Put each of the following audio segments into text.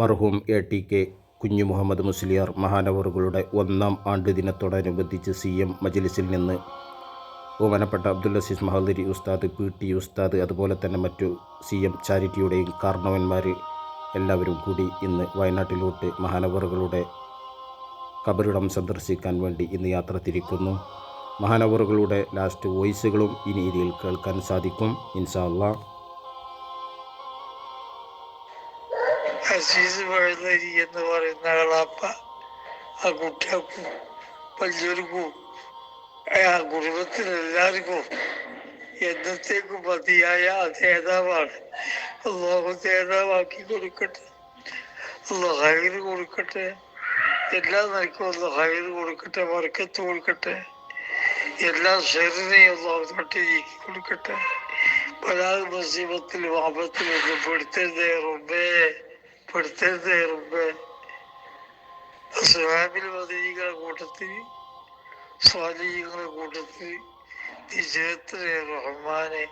മർഹൂം A T K കുഞ്ഞു മുഹമ്മദ് മുസ്ലിയാർ മഹാനവറുകളുടെ ഒന്നാം ആണ്ട് ദിനത്തോടനുബന്ധിച്ച് സി എം മജ്ലിസിൽ നിന്ന് ബഹുമാനപ്പെട്ട അബ്ദുൽ അസീസ് മഹദരി ഉസ്താദ് പി ടി ഉസ്താദ് അതുപോലെ തന്നെ മറ്റു സി എം ചാരിറ്റിയുടെയും കാരണവന്മാർ എല്ലാവരും കൂടി ഇന്ന് വയനാട്ടിലോട്ട് മഹാനവറുകളുടെ കബറിടം സന്ദർശിക്കാൻ വേണ്ടി ഇന്ന് യാത്ര തിരിക്കുന്നു. മഹാനവറുകളുടെ ലാസ്റ്റ് വോയിസുകളും ഇനി ഇതിൽ കേൾക്കാൻ സാധിക്കും. ഇൻഷാ അള്ളാ അസീസ് വഴുതരി എന്ന് പറയുന്ന ആളാപ്പ. ആ കുട്ടികൾക്കും വലിയവർക്കും ആ കുടുംബത്തിലെല്ലാവർക്കും എന്നത്തേക്കും മതിയായ ആ നേതാവാണ്. അള്ളാഹു നേതാവാക്കി കൊടുക്കട്ടെ. ഹൈറ് കൊടുക്കട്ടെ. എല്ലാ അള്ളാഹ് ഹൈറ് കൊടുക്കട്ടെ. വർക്കത്ത് കൊടുക്കട്ടെ. എല്ലാ ഷെറിനെയും അള്ളാഹു തൊട്ട് നീക്കി കൊടുക്കട്ടെ. പലാത് മുസീബത്തിലും ആപത്തിലും ഒന്നും പെടുത്തരുതേ റബ്ബേ. പെടുത്തരുതേ റബ്ബേ സ്വാമിൽ മദീകളെ കൂട്ടത്തിൽ സ്വാധീനങ്ങളുടെ കൂട്ടത്തിൽ നിജത്തിലെ റഹ്മാനെ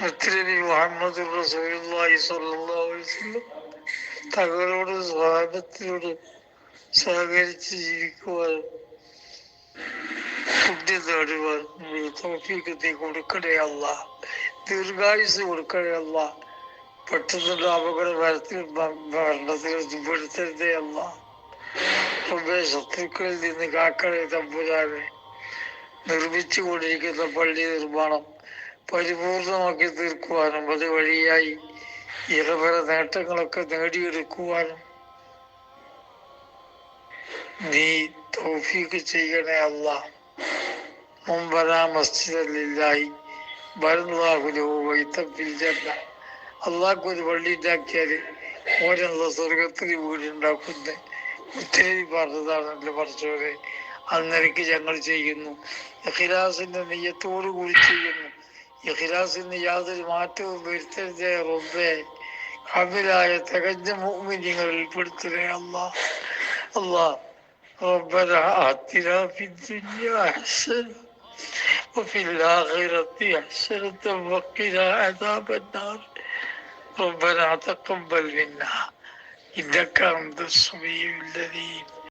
മുത്തലബി മുഹമ്മദ് അലൈഹി വസല്ലം തങ്ങളോട് സ്വാഗതത്തിനോട് സഹകരിച്ച് ജീവിക്കുവാൻ പുണ്യം നേടുവാൻ തോഫീക്ക് നീ കൊടുക്കണേ അല്ല ദീർഘായുസ് കൊടുക്കണേ അല്ല പെട്ടെന്നുള്ള അപകട വരത്തിൽ മരണത്തിൽ പെടുത്തരുതേ അല്ല ശത്രുക്കളിൽ നിന്ന് കാക്കണേ തമ്പുരാനെ നിർമ്മിച്ചു കൊണ്ടിരിക്കുന്ന പള്ളി നിർമ്മാണം പരിപൂർണമാക്കി തീർക്കുവാനും അതുവഴിയായി ഇറവര നേട്ടങ്ങളൊക്കെ നേടിയെടുക്കുവാനും നീ തൗഫീക്ക് ചെയ്യണേ അല്ല മുമ്പനാ മസ്ജിദല്ലായി ഭരണാഹുലവുന്ന അള്ളാഹ്ക്ക് ഒരു പള്ളി ഉണ്ടാക്കിയാൽ ഓരോ സ്വർഗത്തിൽ വീടുണ്ടാക്കുന്നത് ഉത്തേരി പറഞ്ഞതാണല്ലോ പഠിച്ചവരെ അന്നേരക്ക് ഞങ്ങൾ ചെയ്യുന്നു ഇഖിലാസിന്റെ നെയ്യത്തോടു കൂടി ചെയ്യുന്നു ഇഖിലാസിന് യാതൊരു മാറ്റവും വരുത്തരുതേ റബ്ബേ കമിലായ തികഞ്ഞ മോമിനിങ്ങളിൽ പെടുത്തണേ അല്ലാ അല്ലാ ربنا آتنا في الدنيا حسنة وفي الآخرة حسنة وقنا عذاب النار ربنا تقبل منا إنك أنت السميع العليم